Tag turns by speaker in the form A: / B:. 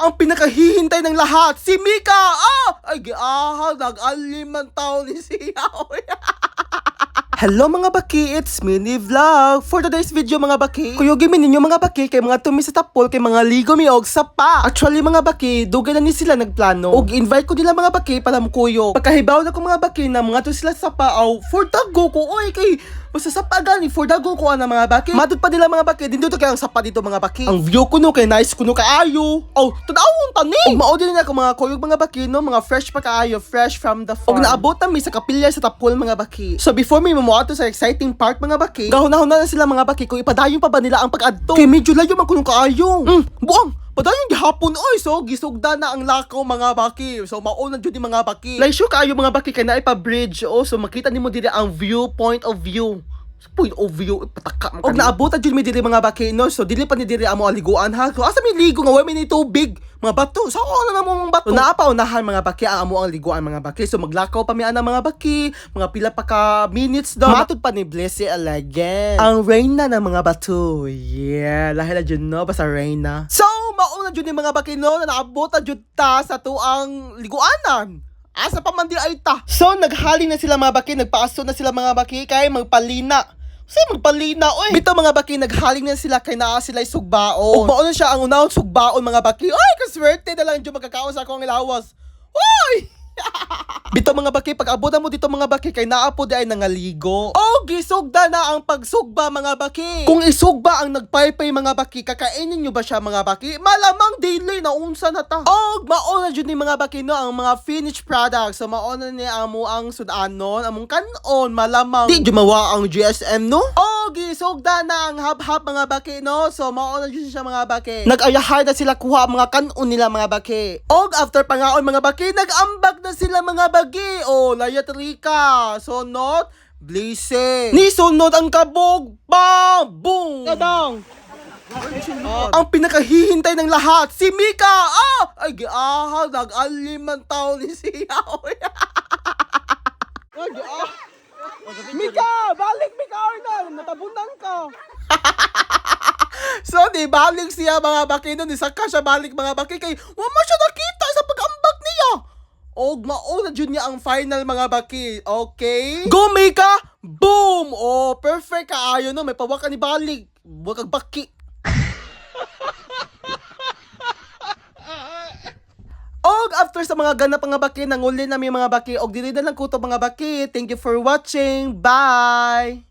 A: ang pinakahihintay ng lahat, si Mika! Ah! Ay, giahal, nag-aliman tao ni siya. Hello mga baki, it's Mini Vlog. For today's video mga baki, kuyogin mi ninyo mga baki kay mga tumi sa tapol kay mga ligo mi og sapa. Actually mga baki, dugay na ni sila nagplano. Og invite ko nila mga baki para mukuyo. Pagkahibaw na ko mga baki na mga to sila sapa aw for dago ko oy kay Masasapa gani for dago ko ana mga baki. Madud pa nila mga baki, dindot kay ang sapa dito mga baki. Ang view ko no kay nice kuno kaayo. Oh, tadawon tani. Og mao din ako mga kuyog mga baki no, mga fresh pa kaayo, fresh from the farm. Og naabot na mi sa kapilya sa tapol mga baki. So before mi mamuato sa exciting part mga baki, gahon-hon na sila mga baki kung ipadayon pa ba nila ang pag-adto. Kay medyo layo man kuno kaayo. Mm, buang. Padayon gihapon oy so gisugda na ang lakaw mga baki. So mauna jud ni mga baki. Like sure kaayo mga baki kay naay pa bridge oh so makita nimo diri ang view point of view. Point of view pataka man Og naabot jud mi diri mga baki no so dili pa ni diri amo aliguan ha. So asa mi ligo nga wa mi ni tubig. Mga bato. So ano na mo mga bato? So, naa pa unahan mga baki ang amo ang liguan mga baki. So maglakaw pa mi ana mga baki. Mga pila pa ka minutes daw. Matod pa ni Blessy Alagan. Ang reyna ng mga bato. Yeah, lahi na jud no basta reyna. So mauna jud ni mga baki no na naabot na jud ta sa tuang liguanan. Asa pa man di ay ta. So naghaling na sila mga baki, nagpaaso na sila mga baki kay magpalina. Kasi magpalina, oy. Bito mga baki, naghaling na sila kay naa sila sugbaon. O mauna siya ang unahon sugbaon mga baki. Oy, kaswerte na lang dyan magkakaon sa akong ilawas. Bito mga baki, pag abutan mo dito mga baki, kay naapo di ay nangaligo. O, gisugda na ang pagsugba mga baki. Kung isugba ang nagpaypay mga baki, kakainin nyo ba siya mga baki? Malamang daily na unsa na ta. O, mauna dyan ni mga baki no, ang mga finished products. So, mauna ni amo ang sudanon, among kanon, malamang. Di jumawa ang GSM no? O, gisugda na ang hab-hab mga baki no. So, mauna dyan siya mga baki. Nag-ayahay na sila kuha ang mga kanon nila mga baki. Og, after pangaon mga baki, nag-ambag na sila mga bagi. O, layat rika. So, not blessing. Ni sunod ang kabog. Bang! Boom! Kadang! ang pinakahihintay ng lahat, si Mika! Ah! Ay, giahal, nag-aliman tao ni siya. Mika! Balik! Natabunan ka! so, di balik siya mga baki nun. Isaka siya balik mga baki kay wama siya nakita sa pag-ambag niya. Og mauna jud niya ang final mga baki. Okay? Go Mika! Boom! Oh, perfect kaayo no. May pawaka ni balik. Huwag kag baki. Og after sa mga ganap mga baki, nanguli na may mga baki. Og dili na lang kuto mga baki. Thank you for watching. Bye!